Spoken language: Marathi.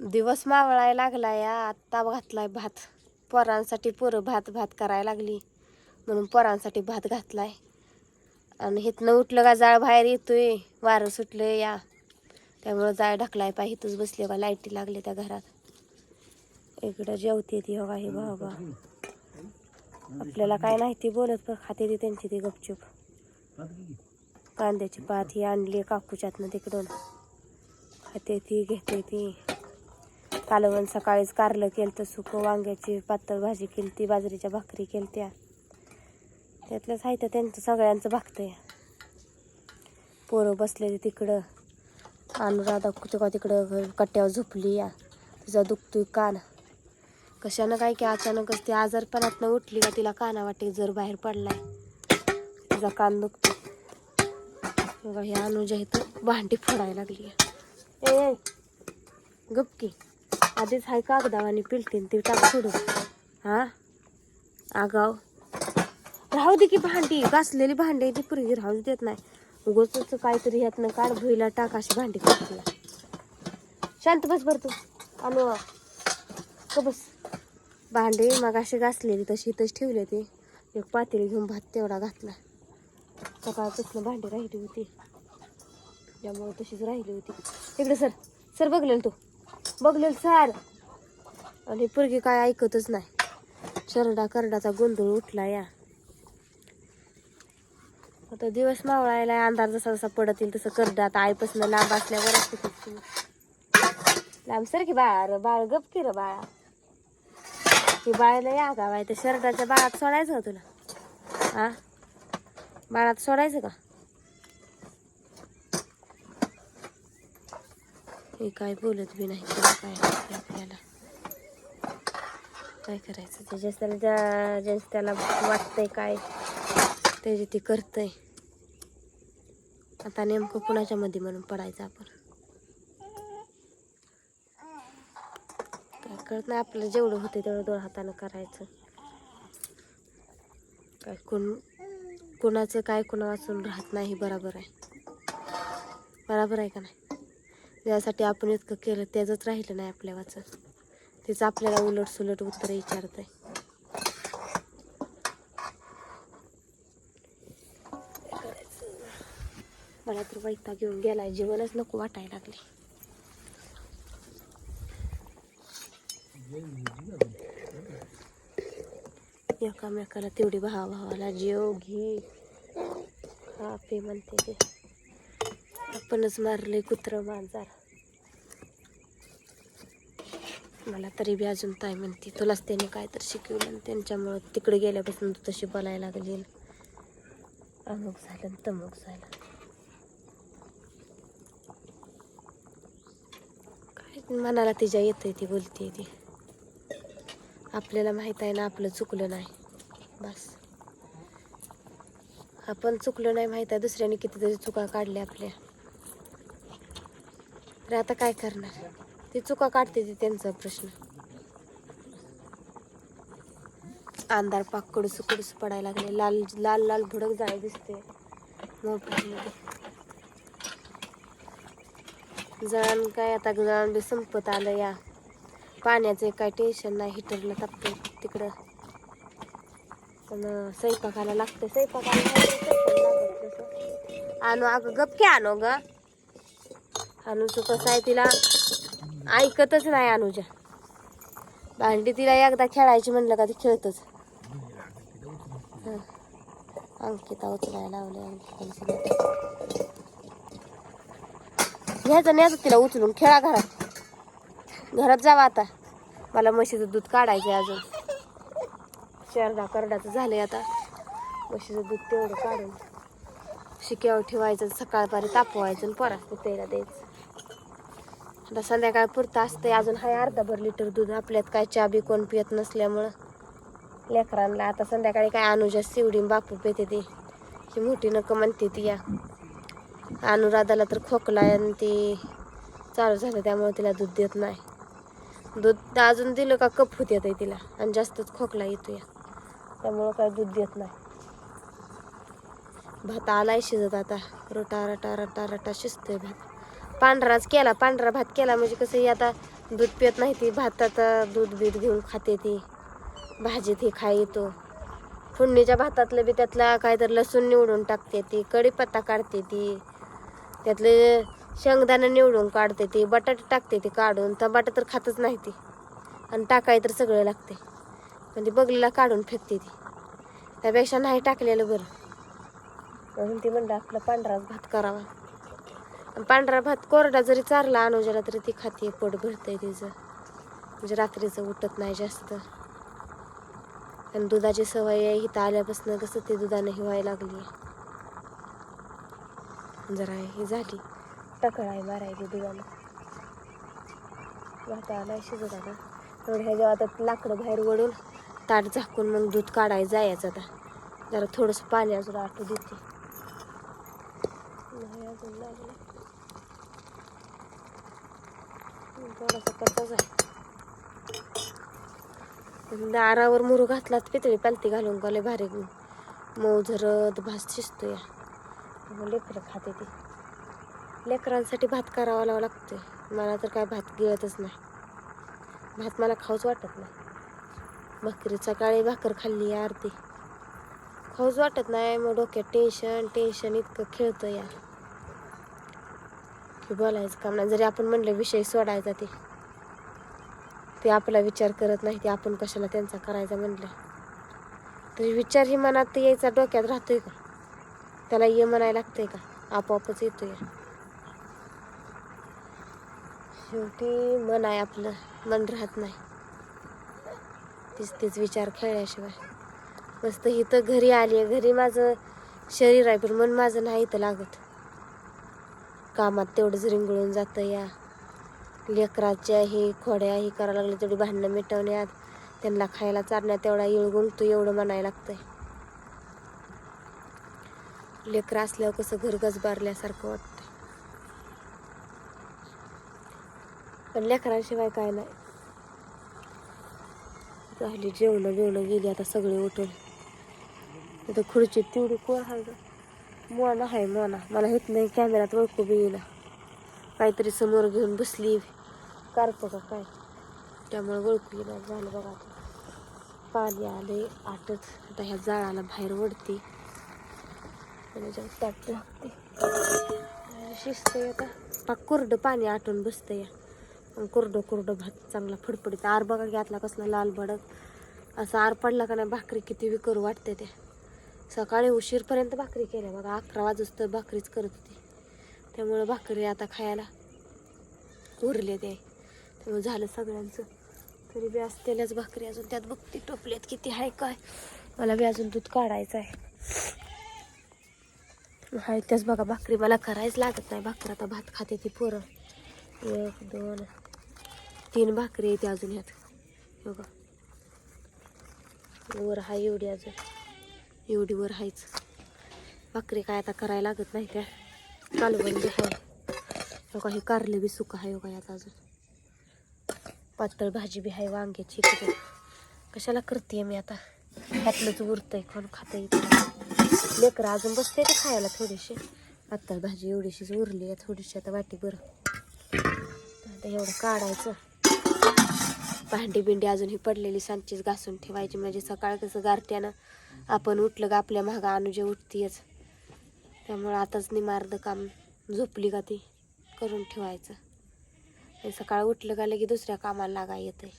दिवस मावळाय लागला या आत्ता घातलाय भात. पोरांसाठी पोरं भात भात करायला लागली. म्हणून पोरांसाठी भात घातलाय. आणि हिथनं उठलं का जाळ बाहेर येतोय. वारं सुटलं या. त्यामुळं जाळ ढकलाय पाय. हिथंच बसले का लाईटी लागले त्या घरात. इकडं जेवते ती हो हे बाबा आपल्याला काय नाही ती बोलत पण खाते ती त्यांची ती गपचूप. कांद्याची पात ही आणली काकूच्यातनं तिकडून. खाते ती घेते ती. कालवण सकाळीच कारलं केलं तर सुकं वांग्याची पातळ भाजी केली ती बाजरीच्या भाकरी केलत्या. त्यातलं साहित्य त्यांचं सगळ्यांचं भागतंय. पोरं बसलेली तिकडं. अनुराधा तुका तिकडं कट्ट्यावर झोपली या. तिचा दुखतोय कान. कशानं काय की अचानकच ती आजारपणातनं उठली का तिला काना वाटे जर बाहेर पडलाय. तिचा कान दुखतो बघा ही अनुजा इथं भांडी फोडायला लागली आहे. ए, गपकी आधीच हाय कागदावानी पिलतीन ती टाक सोडून. हा? आगाव. राहू दे की भांडी. घासलेली भांडी ती पुरगी राहू देत नाही. उगच काहीतरी ह्यातनं काढ भुईला टाक अशी भांडी करते शांत बस बर तू. अनु बस. भांडी मग अशी घासलेली तशी इथंच ठेवली ते. एक पातेली घेऊन भात तेवढा घातला. सकाळपासून भांडी राहिली होती. त्यामुळे तशीच राहिली होती. इकडे सर. सर बघलेल तू. बघलेल सर. आणि पोरगी काय ऐकतच नाही. शरडा करडाचा गोंधळ उठला या. आता दिवस मावळायला अंधार जसा जसा पडत येईल तसं करडा आता आईपासून लांब असल्यावर असते लांब सर की बाळ गप की र बाळा. ती बाळाला या गावाय तर शरडाच्या बाळात सोडायचं का तुला? हा बाळात सोडायचं का? हे काय बोलत बी नाही काय आपल्याला. काय करायचं? त्याच्याच त्याला ज्या ज्याच त्याला वाटतंय काय त्याची ती करतंय. आता नेमकं कुणाच्या मध्ये म्हणून पडायचं आपण? काय कळत नाही आपलं जेवढं होते तेवढं दोन हातानं करायचं. काय कोण कुणाचं काय कुणा वाचून राहत नाही हे बरोबर आहे. बरोबर आहे का नाही? त्यासाठी आपण इतकं केलं त्याचंच राहिलं नाही आपल्या वाचन. तेच आपल्याला उलट सुलट उत्तर विचारत आहे मला तर वैता घेऊन गेलाय जीवनच नको वाटायला लागले एकामेकाला तेवढी भावा भावाला जेव घे. हा पे म्हणते ते. आपणच मारले कुत्र मांजार मला तरी बी अजून ताई म्हणते तुलाच त्याने काय तर शिकवलं आणि त्यांच्यामुळं तिकडे गेल्यापासून तू तशी बोलायला लागली. अमुक झालं आणि तमुक झालं. काय मनाला तिच्या येते ती बोलते ती. आपल्याला माहीत आहे ना आपलं चुकलं नाही. बस. आपण चुकलं नाही माहीत आहे दुसऱ्याने कितीतरी चुका काढल्या आपल्या. तर आता काय करणार? ती चुका काढते ती त्यांचा प्रश्न. अंधार पाक कडूस कडूस पडायला लागले. लाल लाल लाल भडक जाय दिसते. जळण काय आता? जळण बी संपत आलं या. पाण्याचं काय टेन्शन नाही. हिटरला तापते तिकडं. पण स्वयंपाकाला लागतं स्वयंपाकाला आणू अगं गप की आणू ग. अनुजू कसं आहे तिला? ऐकतच नाही अनुजा. भांडी तिला एकदा खेळायची म्हणलं का ती खेळतच. अंकिता उचलायला लावले अंकिता घ्यायचं न्यायचं तिला उचलून खेळा घरात. घरात जावा आता. मला म्हशीचं दूध काढायचं आहे अजून. शेरदा करडाचं झालंय आता. म्हशीचं दूध तेवढं काढून. शिक्यावर ठेवायचं सकाळपारी तापवायचं आणि परत तेला द्यायचं. आता संध्याकाळ पुरतं असतंय. अजून हाय अर्धा भर लिटर दूध. आपल्यात काय चहा बी कोण पियत नसल्यामुळं. लेकरांना आता संध्याकाळी काय अनुजा शिवडी बापू पेते ती. ही मोठी नक म्हणते ती या. अनुराधाला तर खोकला आहे आणि ती चालू झालं त्यामुळे तिला दूध देत नाही. दूध अजून दिलं का कप होत येते तिला. आणि जास्तच खोकला येतो या त्यामुळं काय दूध देत नाही. भात आलाय शिजत आता. रटा रटा रटा रटा शिजतोय भात. पांढराच केला पांढरा भात केला. म्हणजे कसं आता दूध पित नाही ती भातात दूध बीत घेऊन खाते ती. भाजीत ही खाय येतो फोडणीच्या भातातलं बी त्यातला काहीतरी लसूण निवडून टाकते ती कढीपत्ता काढते ती. त्यातले शेंगदाणा निवडून काढते ती बटाटे टाकते ती काढून. टमाटर तर खातच नाही ती. आणि टाकाय तर सगळं लागते. पण ती बगलीला काढून फेकते ती. त्यापेक्षा नाही टाकलेलं बरं. म्हणून ती म्हणलं आपला पांढराच भात करावा. पांढरा भात कोरडा जरी चारला अनुजाला तरी ती खाते पोट भरतंय तिचं. म्हणजे रात्रीचं उठत नाही जास्त. आणि दुधाची सवय आहे इथं आल्यापासून कसं ते दुधानं हिवायला व्हायला लागली जरा ही झाली. टकळाय मारायची दुधानं. भाता नाही शिजत आता ह्या ह्याच्या आता लाकडं बाहेर वळून ताट झाकून मग दूध काढायला जायचं आता. जरा थोडंसं पाणी अजून आटू देते. नाही थोडासा कच्चाच आहे दारावर मुरू घातलात पितळी पालती घालून गले भारी मऊ झरत भात शिजतो या मग लेकरं खाते ती. लेकरांसाठी भात करावा लावा लागतोय. मला तर काय भात गिळतच नाही. भात मला खाऊच वाटत नाही. भाकरी सकाळी भाकर खाल्ली या अर्धी खाऊच वाटत नाही मग डोक्यात टेन्शन टेन्शन इतकं खेळतं या की बोलायचं काम नाही. जरी आपण म्हणलं विषय सोडायचा ते ते आपला विचार करत नाही ते आपण कशाला त्यांचा करायचा म्हणलं. तरी विचार ही मनात यायचा डोक्यात राहतोय का? त्याला ये म्हणायला लागतंय का? आपोआपच येतोय. शेवटी मन आहे आपलं मन राहत नाही. तीच तीच विचार खेळल्याशिवाय. मस्त इथं घरी आली आहे घरी माझं शरीर आहे पण मन माझं नाही इथं लागत. कामात तेवढंच रिंगळून जातं या. लेकराच्या हे खोड्या हे करायला लागले तेवढी भांडणं मिटवण्यात. त्यांना खायला चारण्यात तेवढा येळ गुंगतो एवढं म्हणायला लागतंय. लेकरं असल्यावर कसं घर गजबारल्यासारखं वाटतं पण लेकरांशिवाय काय नाही. झाली जेवणं बिवणं गेली आता सगळे उठून. खुर्ची तेवढी कोण आहे मोना आहे मोना मला हेत नाही कॅमेऱ्यात ओळखू बी येईना. काहीतरी समोर घेऊन बसली. कार्प का काय? त्यामुळे ओळखू येणार झालं बघा आता. पाणी आले आटत. आता ह्या जाळाला बाहेर ओढते. आणि ताट लागते. शिस्त आता. पाक कोरडं पाणी आटून बसतं या कोरडं कोरडं भात चांगला फडफडीत. आर बघा घातला कसला लाल भडक असा आर पडला का नाही भाकरी किती बी करू वाटते ते. सकाळी उशीरपर्यंत भाकरी केल्या. बघा अकरा वाजूस तर भाकरीच करत होती. त्यामुळं भाकरी आता खायला उरले ते. त्यामुळे झालं सगळ्यांचं. तरी बी असतेल्याच भाकरी अजून. त्यात बघते टोपल्यात किती आहे काय. मला बी अजून दूध काढायचं आहे हाय त्याच बघा भाकरी मला करायच लागत नाही. भाकर आता भात खाते ती पोरं. एक दोन तीन भाकरी येते अजून ह्यात. बघा. वर हाय एवढी अजून. एवढी वर भाकरी काय आता करायला लागत नाही त्या कालवण बी आहे हो का हे कारले बी सुका आहे हो का यात अजून. पातळ भाजी बी आहे वांग्याची कशाला करते मी आता? ह्यातलंच उरतंय कोण खाता येत लेकरं अजून बसते ते खायला थोडीशी पातळ भाजी एवढीशीच उरली आहे थोडीशी आता वाटी बरं. आता एवढं काढायचं. भांडी बिंडी अजून ही पडलेली सांचीच घासून ठेवायची. म्हणजे सकाळ कसं गारट्यानं आपण उठलं का आपल्या महागा अनुजे उठतीयच. त्यामुळं आताच निमार्द काम झोपली का ती करून ठेवायचं. सकाळ उठलं का लगे दुसऱ्या कामाला लागा येते